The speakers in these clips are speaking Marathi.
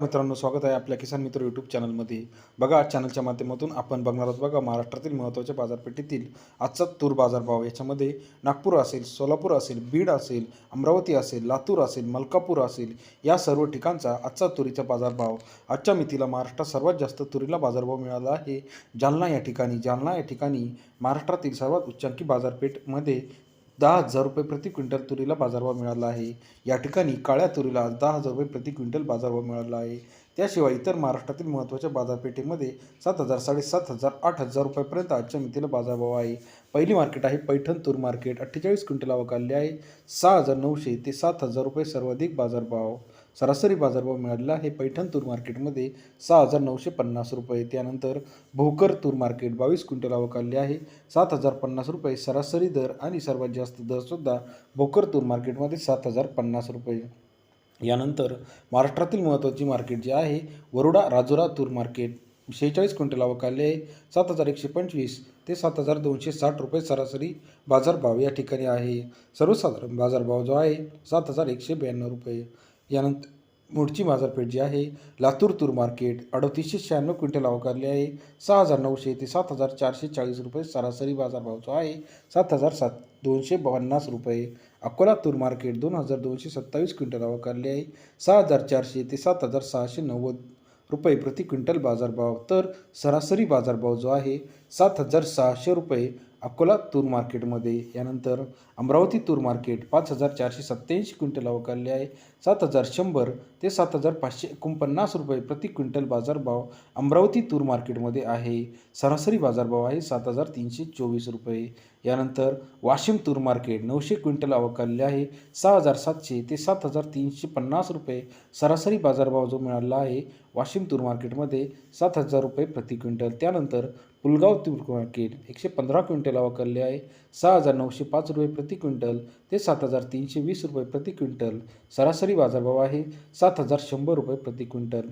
मित्रांनो स्वागत आहे आपल्या किसान मित्र यूट्यूब चॅनलमध्ये बघा आज चॅनलच्या माध्यमातून आपण बघणार आहोत बघा महाराष्ट्रातील महत्त्वाच्या बाजारपेठेतील आजचा तूर बाजारभाव. याच्यामध्ये नागपूर असेल सोलापूर असेल बीड असेल अमरावती असेल लातूर असेल मलकापूर असेल या सर्व ठिकाणचा आजचा तुरीचा बाजारभाव. आजच्या मितीला महाराष्ट्रात सर्वात जास्त तुरीला बाजारभाव मिळाला आहे जालना या ठिकाणी. जालना या ठिकाणी महाराष्ट्रातील सर्वात उच्चांकी बाजारपेठमध्ये दहा हजार रुपये प्रति क्विंटल तुरीला बाजारभाव मिळाला आहे. या ठिकाणी काळ्या तुरीला दहा हजार रुपये प्रति क्विंटल बाजारभाव मिळाला आहे. त्याशिवाय इतर महाराष्ट्रातील महत्त्वाच्या बाजारपेठेमध्ये सात हजार साडेसात हजार आठ हजार रुपयापर्यंत आजच्या मितीला बाजारभाव आहे. पहिली मार्केट आहे पैठण तूर मार्केट. अठ्ठेचाळीस क्विंटल आवक आली आहे. सहा हजार नऊशे ते सात हजार रुपये सर्वाधिक बाजारभाव. सरासरी बाजारभाव मिळालेला आहे पैठण तूर मार्केटमध्ये सहा हजार नऊशे पन्नास रुपये. त्यानंतर भोकर तूर मार्केट बावीस क्विंटल आवक आली आहे. सात हजार पन्नास रुपये सरासरी दर आणि सर्वात जास्त दरसुद्धा भोकर तूर मार्केटमध्ये सात हजार पन्नास रुपये. यानंतर महाराष्ट्रातील महत्त्वाची मार्केट जी आहे वरुडा राजुरा तूर मार्केट. शेहेचाळीस क्विंटल अवकाले आहे. सात हजार एकशे पंचवीस ते सात हजार दोनशे साठ रुपये सरासरी बाजारभाव या ठिकाणी आहे. सर्वसाधारण बाजारभाव जो आहे सात हजार एकशे ब्याण्णव रुपये. यानंतर मूळची बाजारपेठ जी आहे लातूर तूर मार्केट अडतीसशे शहाण्णव क्विंटल अवकारले आहे. सहा हजार नऊशे ते सात हजार चारशे चाळीस रुपये सरासरी बाजारभाव जो आहे. सात हजार सात दोनशे पन्नास रुपये अकोला तूर मार्केट दोन हजार दोनशे सत्तावीस क्विंटल अवकारले आहे. सहा हजार चारशे ते सात हजार सहाशे नव्वद रुपये प्रति क्विंटल बाजारभाव. तर सरासरी बाजारभाव जो आहे सात हजार सहाशे रुपये अकोला तूर मार्केटमध्ये. यानंतर अमरावती तूर मार्केट पाच हजार चारशे सत्त्याऐंशी क्विंटल अवकारले आहे. सात हजार शंभर ते सात हजार पाचशे एकोणपन्नास रुपये प्रति क्विंटल बाजारभाव अमरावती तूर मार्केटमध्ये आहे. सरासरी बाजारभाव आहे सात हजार तीनशे चोवीस रुपये. यानंतर वाशिम तूर मार्केट नऊशे क्विंटल अवकारले आहे. सहा हजार सातशे ते सात हजार तीनशे पन्नास रुपये सरासरी बाजारभाव जो मिळाला आहे वाशिम तूर मार्केटमध्ये सात हजार रुपये प्रति क्विंटल. त्यानंतर पुलगाव तूर मार्केट एकशे पंधरा क्विंटल अवकारले आहे. सहा हजार नऊशे पाच रुपये प्रति क्विंटल ते सात हजार तीनशे वीस रुपये प्रति क्विंटल सरासरी बाजारभाव आहे. सात सात हजार शंभर रुपये प्रति क्विंटल.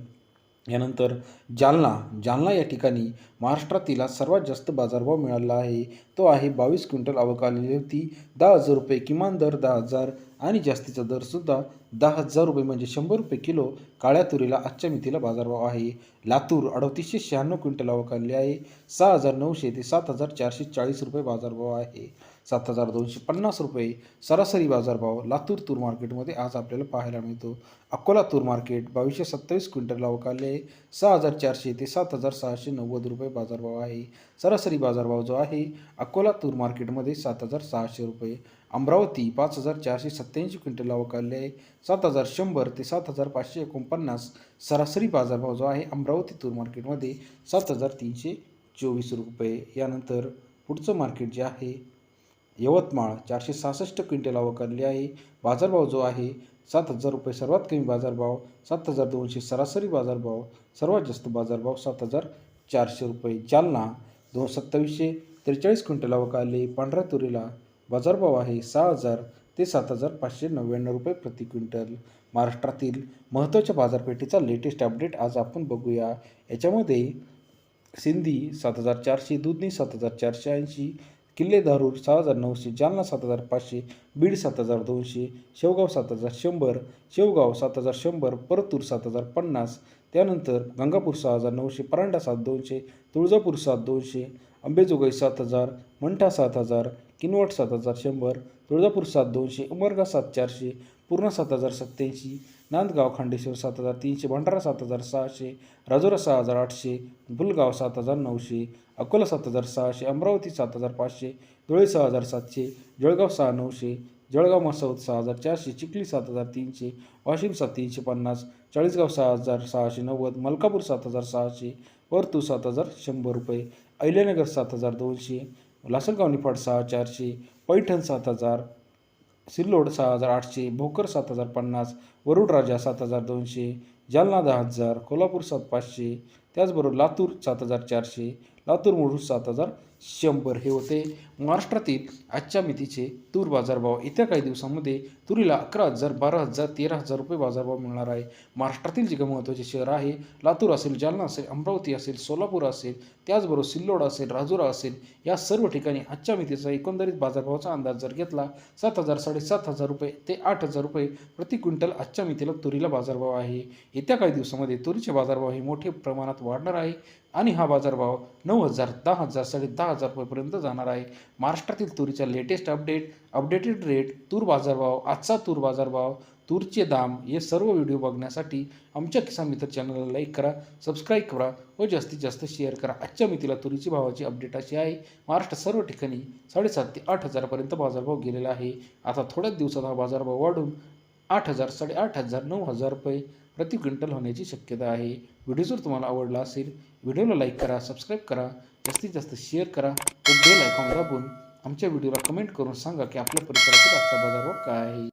यानंतर जालना जालना या ठिकाणी महाराष्ट्रातील सर्वात जास्त बाजारभाव मिळाला आहे. तो आहे बावीस क्विंटल आवक होती. दहा हजार रुपये किमान दर दहा हजार आणि जास्तीचा दरसुद्धा दहा हजार रुपये म्हणजे शंभर रुपये किलो काळ्या तुरीला आजच्या मितीला बाजारभाव आहे. लातूर अडतीसशे शहाण्णव क्विंटल आवक आहे. सहा हजार नऊशे ते सात हजार चारशे चाळीस रुपये बाजारभाव आहे. सात हजार दोनशे पन्नास रुपये सरासरी बाजारभाव लातूर तूर मार्केटमध्ये आज आपल्याला पाहायला मिळतो. अकोला तूर मार्केट बावीसशे सत्तावीस क्विंटल अवकाले सहा हजार चारशे ते सात हजार सहाशे नव्वद रुपये बाजारभाव आहे. सरासरी बाजारभाव जो आहे अकोला तूर मार्केटमध्ये सात हजार सहाशे रुपये. अमरावती पाच हजार चारशे सत्त्याऐंशी क्विंटल अवकाले आहे सात हजार शंभर ते सात हजार पाचशे एकोणपन्नास सरासरी बाजारभाव जो आहे अमरावती तूर मार्केटमध्ये सात हजार तीनशे चोवीस रुपये. यानंतर पुढचं मार्केट जे आहे यवतमाळ चारशे सहासष्ट क्विंटल अवकारली आहे. बाजारभाव जो आहे सात हजार रुपये सर्वात कमी बाजारभाव सात हजार दोनशे सरासरी बाजारभाव सर्वात जास्त बाजारभाव सात हजार चारशे रुपये. जालना दोन सत्तावीसशे त्रेचाळीस क्विंटल अवकारले पांढऱ्या तुरीला बाजारभाव आहे सहा हजार ते सात हजार पाचशे नव्याण्णव रुपये प्रति क्विंटल. महाराष्ट्रातील महत्त्वाच्या बाजारपेठेचा लेटेस्ट अपडेट आज आपण बघूया. याच्यामध्ये सिंधी सात हजार चारशे दुधनी सात हजार चारशे ऐंशी किल्ले धारूर सहा हजार नऊशे जालना सात हजार पाचशे बीड सात हजार दोनशे शेवगाव सात हजार शंभर शेवगाव सात हजार शंभर परतूर सात हजार पन्नास त्यानंतर गंगापूर सहा हजार नऊशे परांडा सात दोनशे तुळजापूर सात दोनशे अंबेजोगाई सात हजार मंठा सात हजार किनवट सात हजार शंभर तुळजापूर सात दोनशे उमरगा सात चारशे पूर्णा सात हजार सत्त्याऐंशी नांदगाव खांडेश्वर सात हजार तीनशे भंडारा सात हजार सहाशे राजुरा सहा हजार आठशे बुलगाव सात हजार नऊशे अकोला सात हजार सहाशे अमरावती सात हजार पाचशे धुळे सहा हजार सातशे जळगाव सहा नऊशे जळगाव मसौद सहा हजार चारशे चिखली सात हजार तीनशे वाशिम सात तीनशे पन्नास चाळीसगाव सहा हजार सहाशे नव्वद मलकापूर सात हजार सहाशे वर्तू सात हजार शंभर रुपये अहिल्यानगर सात हजार दोनशे लासलगाव निफाड सहा चारशे पैठण सात हजार सिल्लोड सहा हजार आठशे भोकर सात हजार पन्नास वरुडराजा सात हजार दोनशे जालना दहा हजार कोल्हापूर सात पाचशे त्याचबरोबर लातूर सात हजार चारशे लातूर मुरुड सात हजार शंभर हे होते. महाराष्ट्रातील आजच्या मितीचे तूर बाजारभाव येत्या काही दिवसांमध्ये तुरीला अकरा हजार बारा हजार तेरा हजार रुपये बाजारभाव मिळणार आहे. महाराष्ट्रातील जे काही महत्त्वाचे शहर आहे लातूर असेल जालना असेल अमरावती असेल सोलापूर असेल त्याचबरोबर सिल्लोड असेल राजुरा असेल या सर्व ठिकाणी आजच्या मितीचा एकंदरीत बाजारभावाचा अंदाज जर घेतला सात हजार साडेसात हजार रुपये ते आठ हजार रुपये प्रति क्विंटल आजच्या मितीला तुरीला बाजारभाव आहे. येत्या काही दिवसामध्ये तुरीचे बाजारभाव हे मोठे प्रमाणात वाढणार आहे आणि हा बाजारभाव नऊ हजार दहा हजार साडे दहा हजार रुपयेपर्यंत जाणार आहे. महाराष्ट्रातील तुरीचा लेटेस्ट अपडेट अपडेटेड रेट तूर बाजारभाव आजचा तूर बाजारभाव तूरचे दाम हे सर्व व्हिडिओ बघण्यासाठी आमच्या किसान मित्र चॅनलला लाईक करा सबस्क्राईब करा व जास्तीत जास्त शेअर करा. आजच्या मितीला तुरीची भावाची अपडेट अशी आहे. महाराष्ट्र सर्व ठिकाणी साडेसात ते आठ हजारापर्यंत बाजारभाव गेलेला आहे. आता थोड्याच दिवसात हा बाजारभाव वाढून आठ हजार साडेआठ हजार नऊ हजार रुपये प्रति क्विंटल होण्याची शक्यता आहे. व्हिडिओ जर तुम्हाला आवडला असेल व्हिडिओला लाईक करा सबस्क्राईब करा. जास्तीत जास्त शेअर करा. व बेल आयकॉन दाबून आमच्या व्हिडिओला कमेंट करून सांगा की आपल्या परिसरातील आजचा बाजारभाव काय आहे.